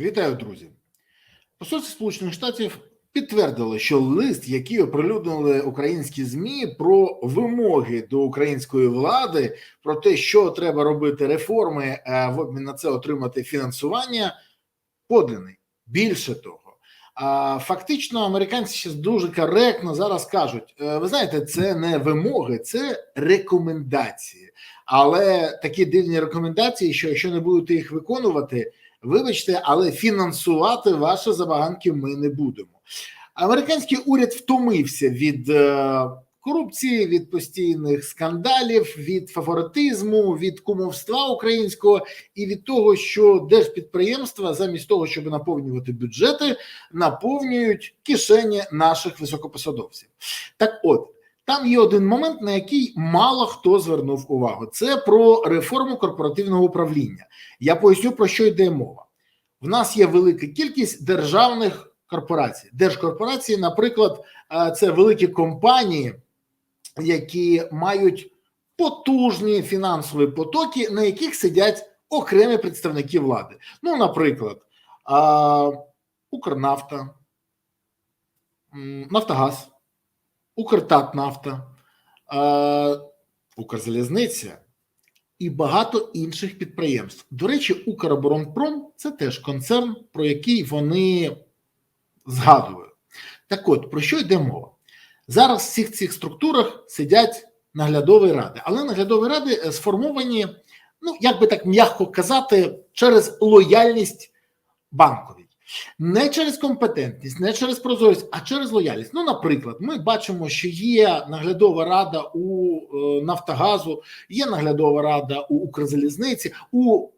Вітаю, друзі. Посольство Сполучених Штатів підтвердило, що лист, який оприлюднили українські змі про вимоги до української влади, про те, що треба робити реформи, а в обмін на це отримати фінансування, поданий. Більше того, а фактично американці ще дуже коректно зараз кажуть: «Е, ви знаєте, це не вимоги, це рекомендації. Але такі дивні рекомендації, що якщо не будете їх виконувати, вибачте, але фінансувати ваші забаганки ми не будемо. Американський уряд втомився від е, корупції, від постійних скандалів, від фаворитизму, від кумовства українського і від того, що держпідприємства, замість того, щоб наповнювати бюджети, наповнюють кишені наших високопосадовців. Так, от. Там є один момент, на який мало хто звернув увагу. Це про реформу корпоративного управління. Я поясню про що йде мова. В нас є велика кількість державних корпорацій. Держкорпорації, наприклад, е, це великі компанії, які мають потужні фінансові потоки, на яких сидять окремі представники влади. Ну, наприклад, е, Укрнафта, Нафтогаз. Укртатнафта, е, Укрзалізниця і багато інших підприємств. До речі, Укроборонпром це теж концерн, про який вони згадують. Так от, про що йде мова? Зараз в всіх цих структурах сидять наглядові ради, але наглядові ради е, сформовані, ну як би так м'яко казати, через лояльність банковій. Не через компетентність, не через прозорість, а через лояльність. Ну, наприклад, ми бачимо, що є наглядова рада у е, Нафтогазу, є наглядова рада у Укрзалізниці, у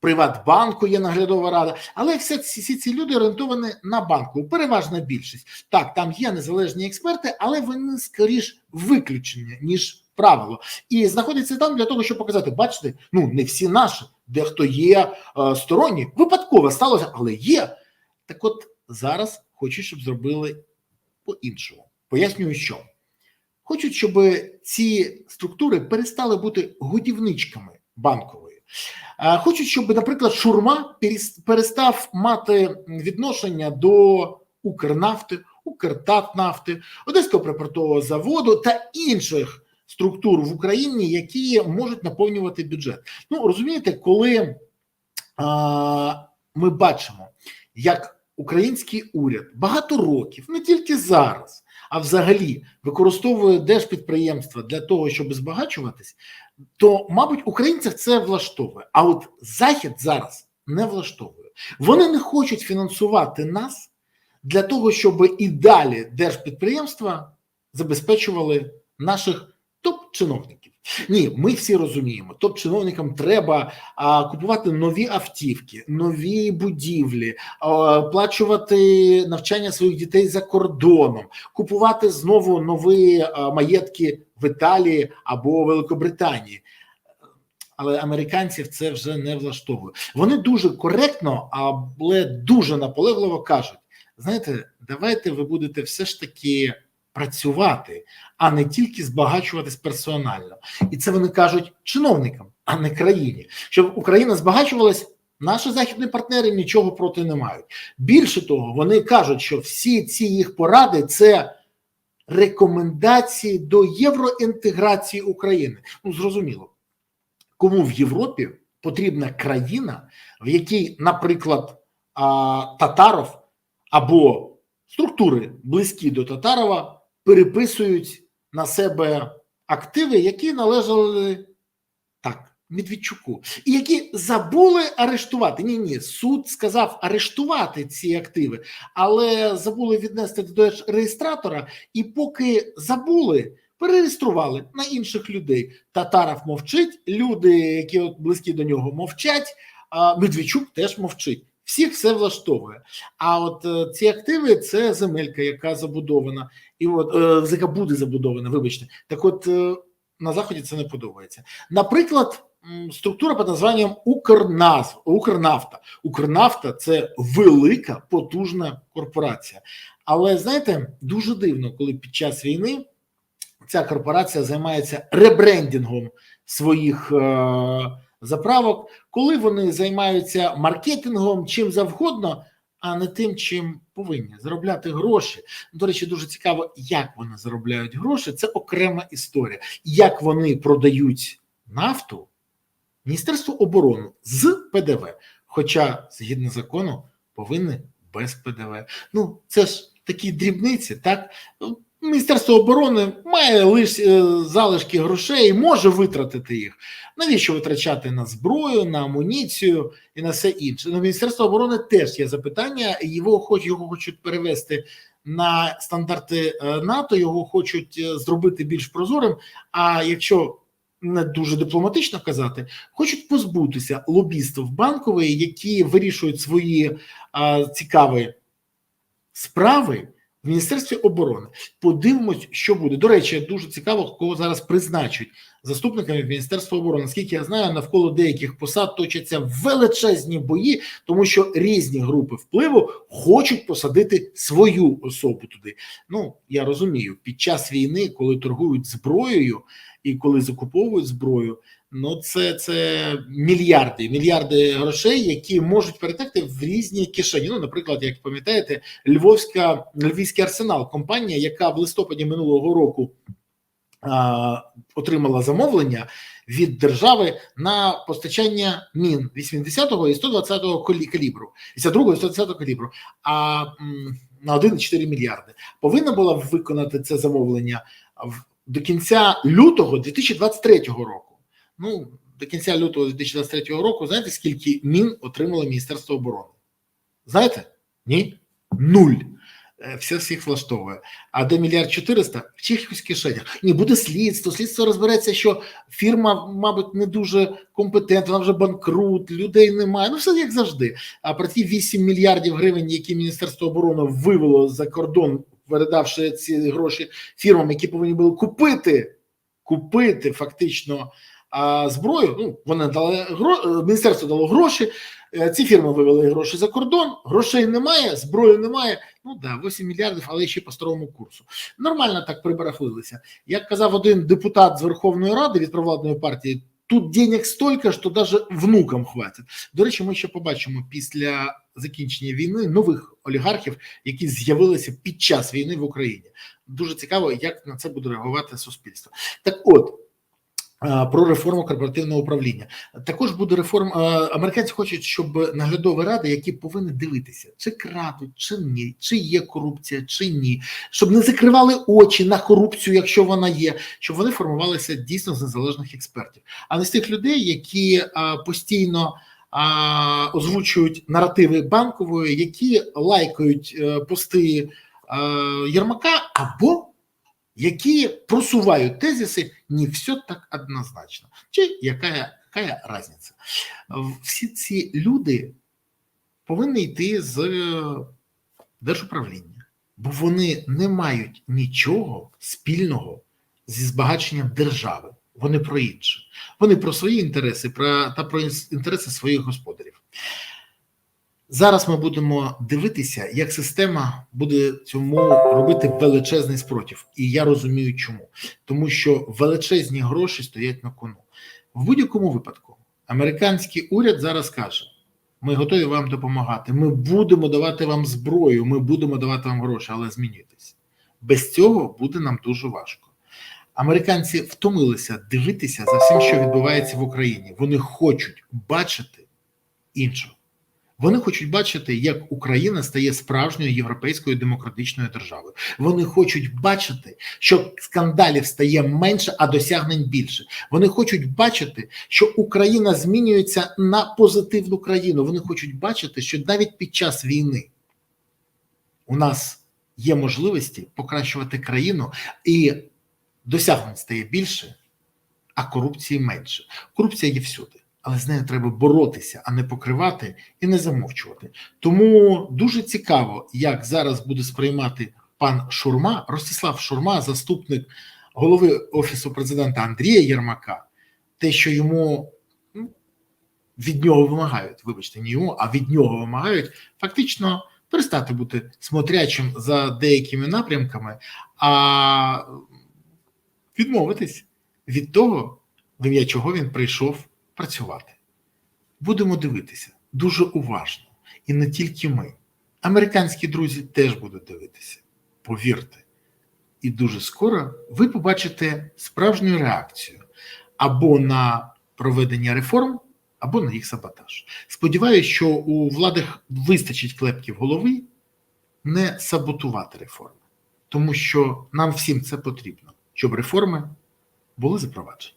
Приватбанку є наглядова рада, але всі всі ці люди орієнтовані на банку. Переважна більшість. Так, там є незалежні експерти, але вони скоріш виключення, ніж правило. І знаходяться там для того, щоб показати, бачите, ну не всі наші, дехто є е, сторонні. Випадково сталося, але є. Так от зараз хочуть, щоб зробили по-іншому. Пояснюю, що хочуть, щоб ці структури перестали бути годівничками банкової. А Хочуть, щоб, наприклад, Шурма перестав мати відношення до Укрнафти, Укртатнафти, Одеського припортового заводу та інших структур в Україні, які можуть наповнювати бюджет. Ну розумієте, коли а, ми бачимо, як український уряд багато років, не тільки зараз, а взагалі використовує держпідприємства для того, щоб збагачуватись, то, мабуть, українців це влаштовує. А от Захід зараз не влаштовує. Вони не хочуть фінансувати нас для того, щоб і далі держпідприємства забезпечували наших топ-чиновників. Ні, ми всі розуміємо, топ-чиновникам треба а, купувати нові автівки, нові будівлі, а, оплачувати навчання своїх дітей за кордоном, купувати знову нові а, маєтки в Італії або Великобританії. Але американців це вже не влаштовує. Вони дуже коректно, але дуже наполегливо кажуть: знаєте, давайте ви будете все ж таки працювати, а не тільки збагачуватись персонально. І це вони кажуть чиновникам, а не країні. Щоб Україна збагачувалась, наші західні партнери нічого проти не мають. Більше того, вони кажуть, що всі ці їх поради це рекомендації до євроінтеграції України. Ну зрозуміло, кому в Європі потрібна країна, в якій, наприклад, Татаров або структури близькі до Татарова переписують на себе активи, які належали так. Медведчуку, і які забули арештувати. Ні, ні, суд сказав арештувати ці активи, але забули віднести до реєстратора, і поки забули, перереєстрували на інших людей. Татаров мовчить, люди, які от близькі до нього, мовчать. А Медведчук теж мовчить. Всіх все влаштовує. А от е, ці активи це земелька, яка забудована, і от е, яка буде забудована. Вибачте, так от е, на заході це не подобається. Наприклад, структура під названням Укрназ, Укрнафта. Укрнафта це велика потужна корпорація. Але знаєте, дуже дивно, коли під час війни ця корпорація займається ребрендингом своїх е, заправок, коли вони займаються маркетингом чим завгодно, а не тим, чим повинні заробляти гроші. До речі, дуже цікаво, як вони заробляють гроші. Це окрема історія. Як вони продають нафту Міністерство оборони з ПДВ, хоча згідно закону повинні без ПДВ. Ну це ж такі дрібниці, так. Міністерство оборони має лише залишки грошей, може витратити їх. Навіщо витрачати на зброю, на амуніцію і на все інше? Ну, Міністерство оборони теж є запитання. Його хоч його хочуть перевести на стандарти е, НАТО, його хочуть е, зробити більш прозорим. А якщо не дуже дипломатично казати, хочуть позбутися лобістів банкової, які вирішують свої а, цікаві справи в Міністерстві оборони. Подивимось, що буде. До речі, дуже цікаво, кого зараз призначать заступниками Міністерства оборони. Наскільки я знаю, навколо деяких посад точаться величезні бої, тому що різні групи впливу хочуть посадити свою особу туди. Ну я розумію, під час війни, коли торгують зброєю і коли закуповують зброю. Ну, це це мільярди, мільярди грошей, які можуть перетекти в різні кишені. Ну, наприклад, як пам'ятаєте, Львовська Львівський арсенал, компанія, яка в листопаді минулого року отримала замовлення від держави на постачання мін 80-го і 120-го калібру, 52-го і 120-го калібру, а на 1,4 мільярди повинна була виконати це замовлення в до кінця лютого 2023 року. Ну, до кінця лютого 2023 року, знаєте, скільки мін отримало Міністерство оборони? Знаєте? Ні? Нуль. Все всіх влаштовує. А де мільярд 400 в чихось кишенях. Ні, буде слідство. Слідство розбереться, що фірма, мабуть, не дуже компетентна, вона вже банкрут, людей немає. Ну, все як завжди. А про ті 8 мільярдів гривень, які Міністерство оборони вивело за кордон, передавши ці гроші фірмам, які повинні були купити, купити фактично а зброю. Ну вони дали міністерство дало гроші. Ці фірми вивели гроші за кордон, грошей немає, зброї немає. Ну да, 8 мільярдів, але ще по старому курсу. Нормально так прибарахлилися. Як казав один депутат з Верховної Ради від провладної партії, тут денег стільки, що навіть внукам хватить. До речі, ми ще побачимо після закінчення війни нових олігархів, які з'явилися під час війни в Україні. Дуже цікаво, як на це буде реагувати суспільство. Так, от. Про реформу корпоративного управління також буде реформа. Американці хочуть, щоб наглядові ради, які повинні дивитися, чи крадуть, чи ні, чи є корупція, чи ні, щоб не закривали очі на корупцію, якщо вона є, щоб вони формувалися дійсно з незалежних експертів, а не з тих людей, які постійно озвучують наративи банкової, які лайкають е, пости Єрмака або які просувають тезиси, не все так однозначно. Чи яка, яка різниця? Всі ці люди повинні йти з держуправління, бо вони не мають нічого спільного зі збагаченням держави. Вони про інше. Вони про свої інтереси про, та про інтереси своїх господарів. Зараз ми будемо дивитися, як система буде цьому робити величезний спротив. І я розумію, чому. Тому що величезні гроші стоять на кону. В будь-якому випадку, американський уряд зараз каже: ми готові вам допомагати. Ми будемо давати вам зброю, ми будемо давати вам гроші, але змінюйтесь. Без цього буде нам дуже важко. Американці втомилися дивитися за всім, що відбувається в Україні. Вони хочуть бачити іншого. Вони хочуть бачити, як Україна стає справжньою європейською демократичною державою. Вони хочуть бачити, що скандалів стає менше, а досягнень більше. Вони хочуть бачити, що Україна змінюється на позитивну країну. Вони хочуть бачити, що навіть під час війни у нас є можливості покращувати країну, і досягнень стає більше, а корупції менше. Корупція є всюди але з нею треба боротися, а не покривати і не замовчувати. Тому дуже цікаво, як зараз буде сприймати пан Шурма, Ростислав Шурма, заступник голови офісу президента Андрія Єрмака, те, що йому ну, від нього вимагають, вибачте, не йому, а від нього вимагають, фактично перестати бути смотрячим за деякими напрямками, а відмовитись від того, в ім'я чого він прийшов працювати. Будемо дивитися дуже уважно. І не тільки ми. Американські друзі теж будуть дивитися. Повірте. І дуже скоро ви побачите справжню реакцію або на проведення реформ, або на їх саботаж. Сподіваюсь, що у влади вистачить клепків голови не саботувати реформи, тому що нам всім це потрібно, щоб реформи були запроваджені.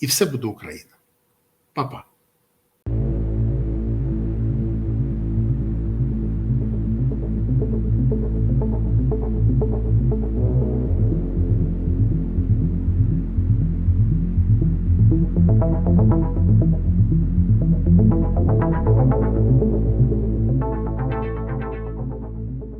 І все буде Україна. papa.